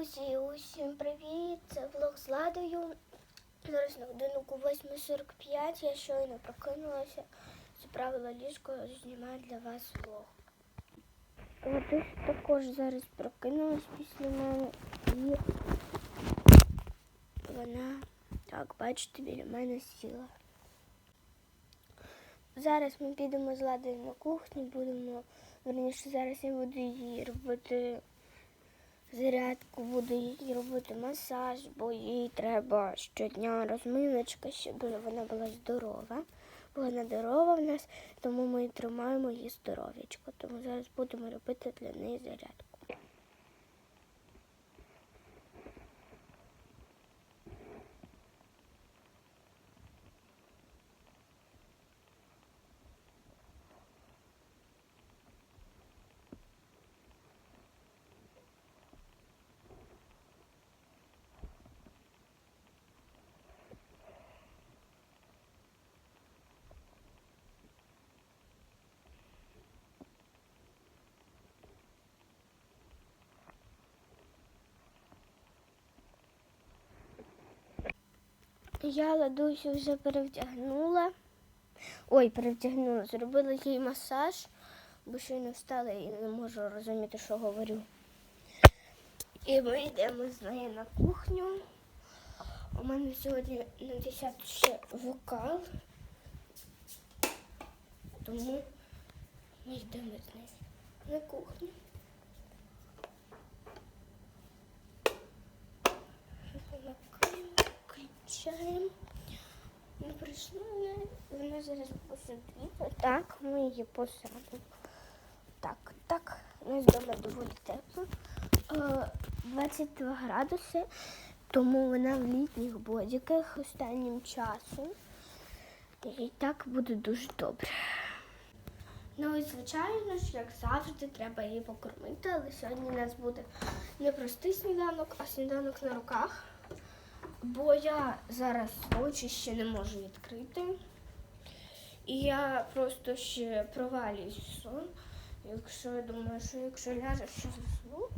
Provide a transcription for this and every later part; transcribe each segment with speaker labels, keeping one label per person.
Speaker 1: Друзі, усім привіт! Це влог з Ладою. Зараз на годинку 8.45. Я щойно прокинулася, заправила ліжко, знімаю для вас влог. Ладусь також зараз прокинулась після мене і вона, так, бачите, біля мене сіла. Зараз ми підемо з Ладою на кухню, будемо, верніше, зараз я буду їй робити зарядку, буду їй робити масаж, бо їй треба щодня розминочка, щоб вона була здорова. Бо вона здорова в нас, тому ми тримаємо її здоров'ячко. Тому зараз будемо робити для неї зарядку. Я ладусю вже перевдягнула. Ой, перевдягнула, зробила їй масаж, бо щойно встала і не можу розуміти, що говорю. І ми йдемо з нею на кухню. У мене сьогодні на 10 ще вокал. Тому ми йдемо з нею на кухню. Включаємо. Ми прийшли, вона зараз посидить. Так, ми її посадимо. Так, так, у нас вдома доволі тепло. Е, 22 градуси, тому вона в літніх бодіках останнім часом. І так буде дуже добре. Ну і звичайно ж, як завжди, треба її покормити, але сьогодні у нас буде не простий сніданок, а сніданок на руках. Бо я зараз очі ще не можу відкрити. І я просто ще провалююсь в сон. Якщо я думаю, що якщо ляжу, що засну,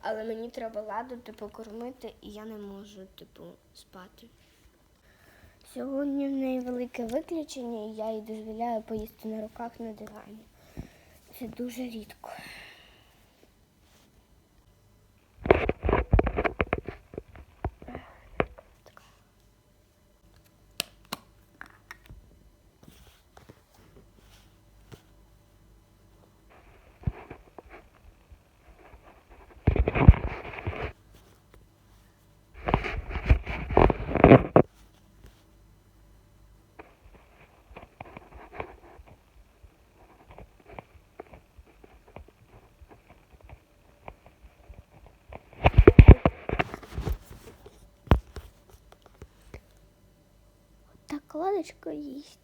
Speaker 1: але мені треба ладити, покормити, і я не можу, типу, спати. Сьогодні в неї велике виключення, і я їй дозволяю поїсти на руках на дивані. Це дуже рідко. Так, ладочка їсть.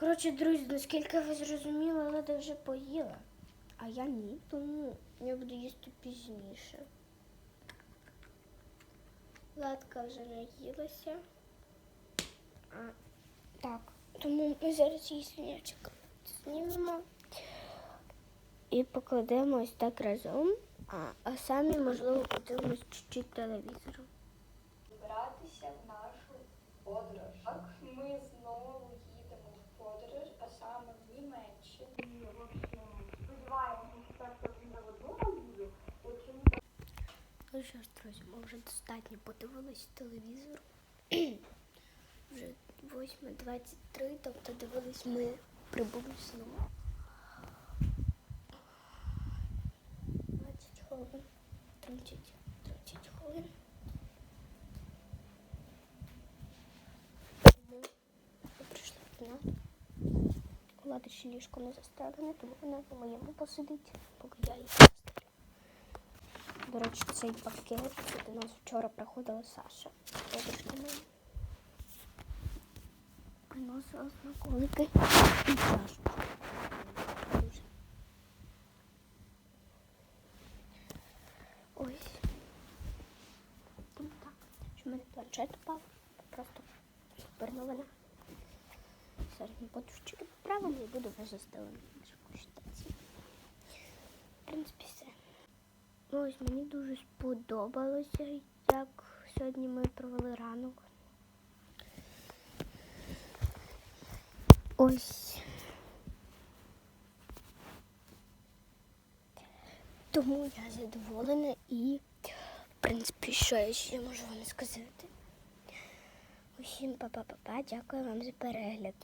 Speaker 1: Коротше, друзі, наскільки ви зрозуміли, Лада вже поїла, а я ні, тому я буду їсти пізніше. Ладка вже наїлася. А, так, тому ми зараз її свинячок знімемо і покладемо ось так разом, а, а самі, можливо, подивимось чуть-чуть телевізору.
Speaker 2: збиратися в нашу подорож. Так, ми знову їдемо в подорож, а саме в Німеччину. Сподіваємося, що так в одному їду.
Speaker 1: Ну що ж, друзі, ми вже достатньо подивились телевізор. вже 8.23, тобто дивились ми прибули знову. 20 хвилин. 30, 30 хвилин. Тому ми прийшли в кімнату. Лада ще ліжко не застелене, тому вона по моєму посидить, поки я її застелю. До речі, цей пакет до нас вчора приходила Саша. Подружка моя. Приносила смаколики і чашку. Ось. Тому так. Що в мене планшет упав. Просто супер новина. Середні подушечки поправимо і буду вже застелена. В принципі, все. Ну, Ось мені дуже сподобалося, як сьогодні ми провели ранок. Ось. Тому я задоволена і, в принципі, що я ще можу вам сказати. Усім па-па-па-па, дякую вам за перегляд.